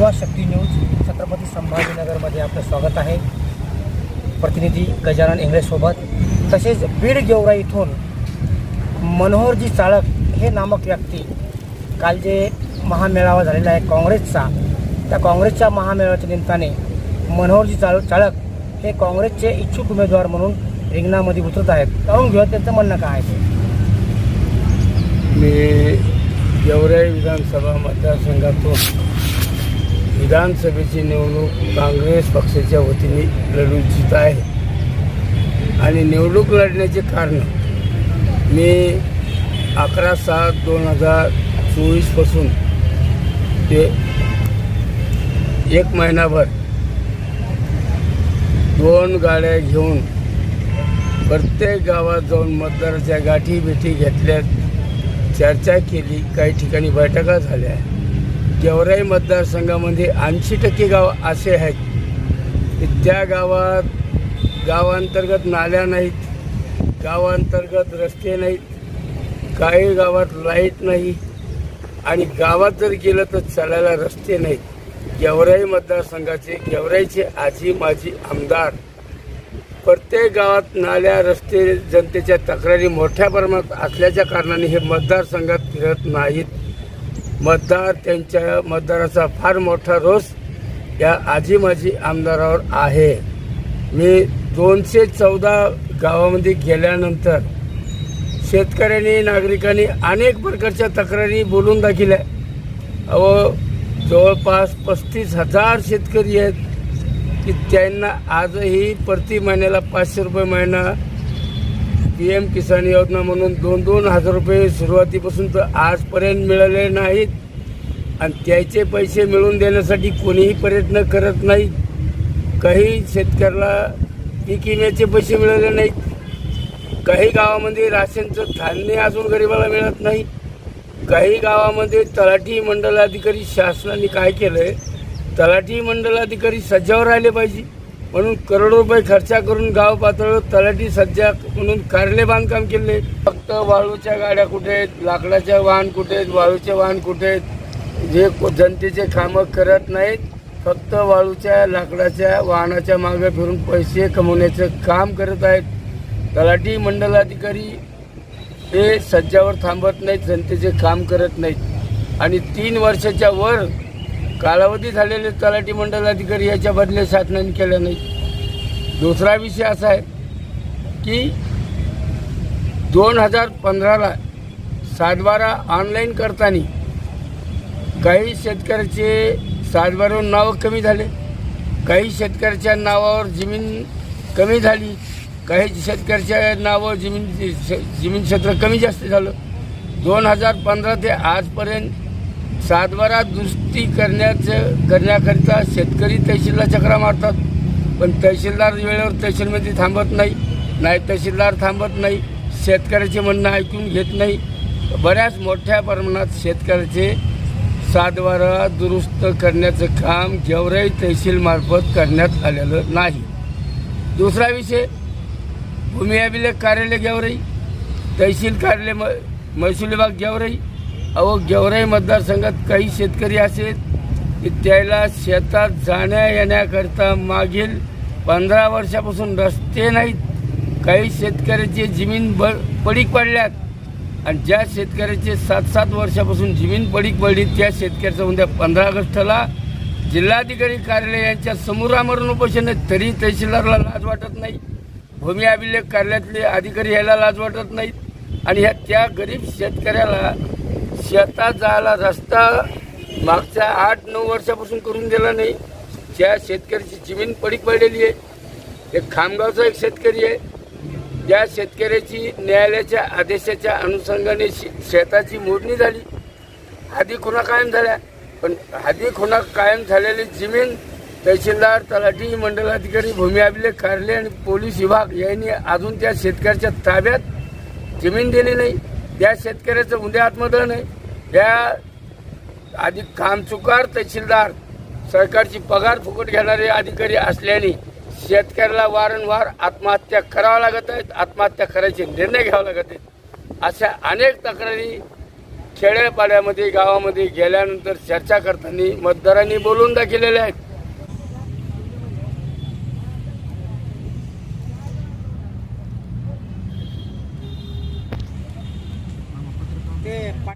युवा शक्ती न्यूज छत्रपती संभाजीनगरमध्ये आपलं स्वागत आहे. प्रतिनिधी गजानन इंगळेसोबत तसेच बीड गेवरा इथून मनोहरजी चाळक हे नामक व्यक्ती काल जे महामेळावा झालेला आहे काँग्रेसचा त्या काँग्रेसच्या महामेळाव्याच्या निमित्ताने मनोहरजी चाळ चाळक हे काँग्रेसचे इच्छुक उमेदवार म्हणून रिंगणामध्ये उतरत आहेत. जाणून घेऊया त्यांचं म्हणणं काय आहे मी गेवराई विधानसभा मतदारसंघातून विधानसभेची निवडणूक काँग्रेस पक्षाच्या वतीने लढू इच्छित आहे. आणि निवडणूक लढण्याचे कारण मी अकरा सात दोन हजार चोवीसपासून ते एक महिनाभर दोन गाड्या घेऊन प्रत्येक गावात जाऊन मतदाराच्या गाठी भेटी घेतल्या चर्चा केली काही ठिकाणी बैठका झाल्या. गेवराई मतदारसंघामध्ये ऐंशी टक्के गाव असे आहेत. की त्या गावात गावांतर्गत नाल्या नाहीत गावांतर्गत रस्ते नाहीत काही गावात लाइट नाही आणि गावात जर गेलं तर चालायला रस्ते नाहीत. गेवराई मतदारसंघाचे गेवराईचे आजी माजी आमदार प्रत्येक गावात नाल्या रस्ते जनतेच्या तक्रारी मोठ्या प्रमाणात असल्याच्या कारणाने हे मतदारसंघात फिरत नाहीत. मतदार त्यांच्या मतदाराचा फार मोठा रोष या आजी माजी आमदारावर आहे. मी दोनशे चौदा गावामध्ये गेल्यानंतर शेतकऱ्यांनी नागरिकांनी अनेक प्रकारच्या तक्रारी बोलून दाखिल्या. अहो जवळपास पस्तीस हजार शेतकरी आहेत. की त्यांना आजही प्रति महिन्याला पाचशे रुपये महिना पी एम किसान योजना म्हणून दोन दोन हजार रुपये सुरुवातीपासून तर आजपर्यंत मिळाले नाहीत. आणि त्याचे पैसे मिळवून देण्यासाठी कोणीही प्रयत्न करत नाही. काही शेतकऱ्याला पीक विम्याचे पैसे मिळाले नाहीत. काही गावामध्ये राशनचं धान्य अजून गरिबाला मिळत नाही. काही गावामध्ये तलाठी मंडलाधिकारी शासनाने काय केलं आहे तलाठी मंडलाधिकारी सज्जावर राहिले पाहिजे. म्हणून करोडो रुपये खर्चा करून गाव पातळीवर तलाठी सज्जा म्हणून कार्यालय बांधकाम केले. फक्त वाळूच्या गाड्या कुठे आहेत? लाकडाच्या वाहन कुठे आहेत? वाळूचे वाहन कुठे आहेत? जे को- जनतेचे कामं करत नाहीत फक्त वाळूच्या लाकडाच्या वाहनाच्या मागे फिरून पैसे कमवण्याचं काम करत आहेत. तलाठी मंडलाधिकारी हे सज्जावर थांबत नाहीत जनतेचे काम करत नाहीत. आणि तीन वर्षाच्या वर कालावधी झालेले तलाठी मंडल अधिकारी याच्या बदल्या शासनाने केल्या नाही. दुसरा विषय असा आहे की दोन हजार पंधराला सातबारा ऑनलाईन करताना काही शेतकऱ्याचे सातबारावर नावं कमी झाले. काही शेतकऱ्याच्या नावावर जमीन कमी झाली. काही शेतकऱ्याच्या नावावर जमीन जमीन क्षेत्र कमी जास्त झालं. दोन हजार पंधरा ते आजपर्यंत सातबारा दुरुस्ती करण्याचं करण्याकरिता शेतकरी तहसीलला चक्रा मारतात. पण तहसीलदार वेळेवर तहसीलमध्ये थांबत नाही नाही तहसीलदार थांबत नाही शेतकऱ्याचे म्हणणं ऐकून घेत नाही. बऱ्याच मोठ्या प्रमाणात शेतकऱ्याचे सातबारा दुरुस्त करण्याचं काम गेवराई तहसीलमार्फत करण्यात आलेलं नाही. दुसरा विषय भूमी अभिलेख कार्यालय गेवराई तहसील कार्यालय म महसूल विभाग गेवराई अहो गेवराई मतदारसंघात काही शेतकरी असे की त्याला शेतात जाण्या येण्याकरता मागील पंधरा वर्षापासून रस्ते नाहीत. काही शेतकऱ्याचे जमीन ब पडीक पडल्यात. आणि ज्या शेतकऱ्याचे सात सात वर्षापासून जमीन पडीक पडली त्या शेतकऱ्याचं उद्या पंधरा ऑगस्टला जिल्हाधिकारी कार्यालय यांच्या समोर आमरण उपोषण आहे. तरी तहसीलदारला लाज वाटत नाही. भूमी अभिलेख कार्यालयातले अधिकारी यायला लाज वाटत नाहीत. आणि ह्या त्या गरीब शेतकऱ्याला शेतात जायला रस्ता मागच्या आठ नऊ वर्षापासून करून दिला नाही. त्या शेतकऱ्याची जमीन पडीक पडलेली आहे एक खामगावचा एक शेतकरी आहे. ज्या शेतकऱ्याची न्यायालयाच्या आदेशाच्या अनुषंगाने शे- शेताची मोडणी झाली. हादी खुणा कायम झाल्या. पण हादी खुणा कायम झालेली जमीन तहसीलदार तलाठी मंडलाधिकारी भूमी अभिलेख कार्यालय आणि पोलीस विभाग यांनी अजून त्या शेतकऱ्याच्या ताब्यात जमीन दिली नाही. त्या शेतकऱ्याचं उद्या आत्मदहन आहे त्या आधी कामचुकार तहसीलदार सरकारची पगार फुकट घेणारे अधिकारी असल्याने शेतकऱ्याला वारंवार आत्महत्या कराव्या लागत आहेत आत्महत्या करायचे निर्णय घ्यावा लागत आहेत. अशा अनेक तक्रारी खेड्यापाड्यामध्ये गावामध्ये गेल्यानंतर चर्चा करताना मतदारांनी बोलून दाखवलेल्या आहेत.